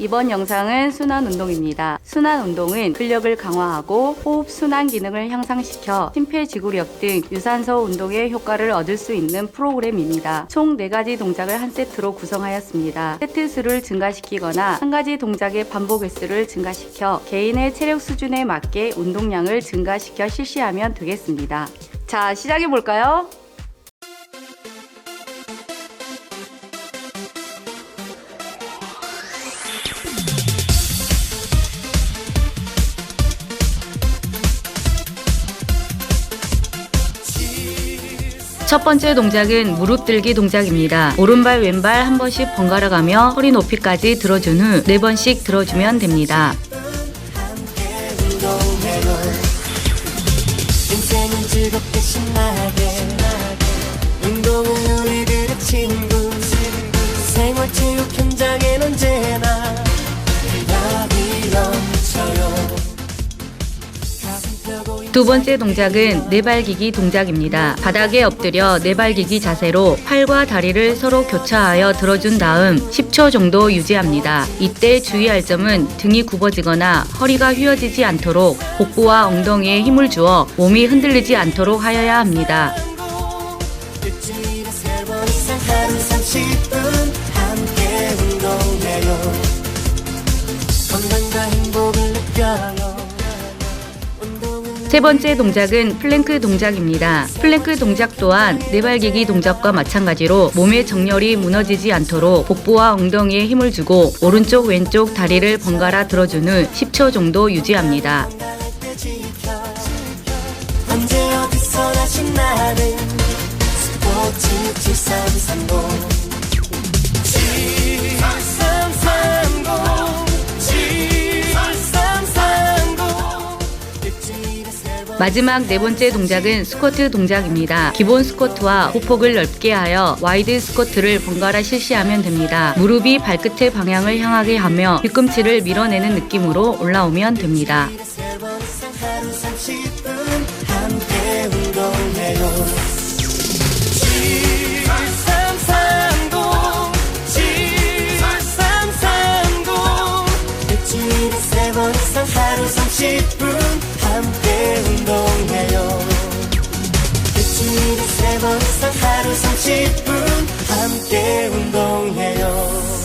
이번 영상은 순환 운동입니다. 순환 운동은 근력을 강화하고 호흡 순환 기능을 향상시켜 심폐지구력 등 유산소 운동의 효과를 얻을 수 있는 프로그램입니다. 총 4가지 동작을 한 세트로 구성하였습니다. 세트 수를 증가시키거나 한 가지 동작의 반복 횟수를 증가시켜 개인의 체력 수준에 맞게 운동량을 증가시켜 실시하면 되겠습니다. 자, 시작해 볼까요? 첫 번째 동작은 무릎 들기 동작입니다. 오른발 왼발 한 번씩 번갈아 가며 허리 높이까지 들어준 후 네 번씩 들어주면 됩니다. 즐겁게 신나게 두 번째 동작은 네발기기 동작입니다. 바닥에 엎드려 네발기기 자세로 팔과 다리를 서로 교차하여 들어준 다음 10초 정도 유지합니다. 이때 주의할 점은 등이 굽어지거나 허리가 휘어지지 않도록 복부와 엉덩이에 힘을 주어 몸이 흔들리지 않도록 하여야 합니다. 세 번째 동작은 플랭크 동작입니다. 플랭크 동작 또한 네발기기 동작과 마찬가지로 몸의 정렬이 무너지지 않도록 복부와 엉덩이에 힘을 주고 오른쪽 왼쪽 다리를 번갈아 들어준 후 10초 정도 유지합니다. 마지막 네 번째 동작은 스쿼트 동작입니다. 기본 스쿼트와 보폭을 넓게 하여 와이드 스쿼트를 번갈아 실시하면 됩니다. 무릎이 발끝의 방향을 향하게 하며 뒤꿈치를 밀어내는 느낌으로 올라오면 됩니다. 하루 30분 하루 30분 함께 운동해요.